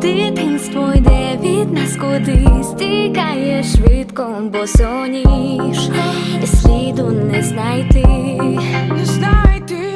Дитинство йде від нас кудись, тікає швидко, бо соніж, сліду не знайти, не знайти.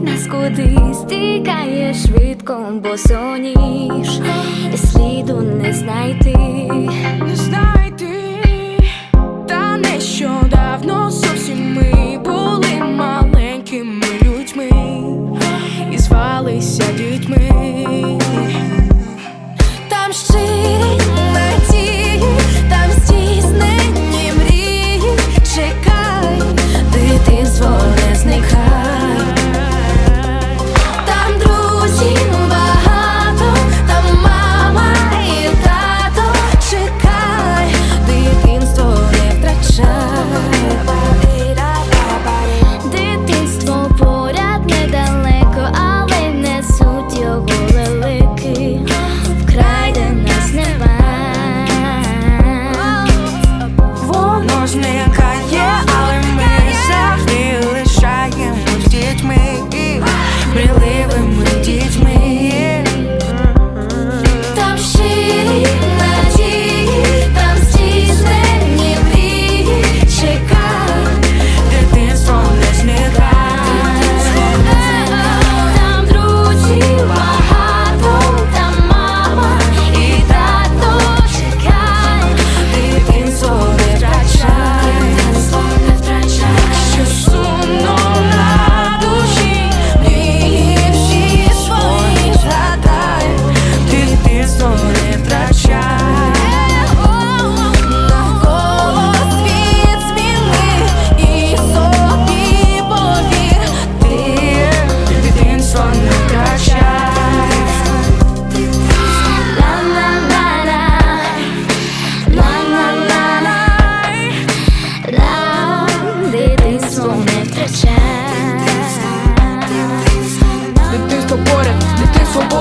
нас кудись тікає швидко, бо соніж і сліду не знайти, не знайти, та нещодавно.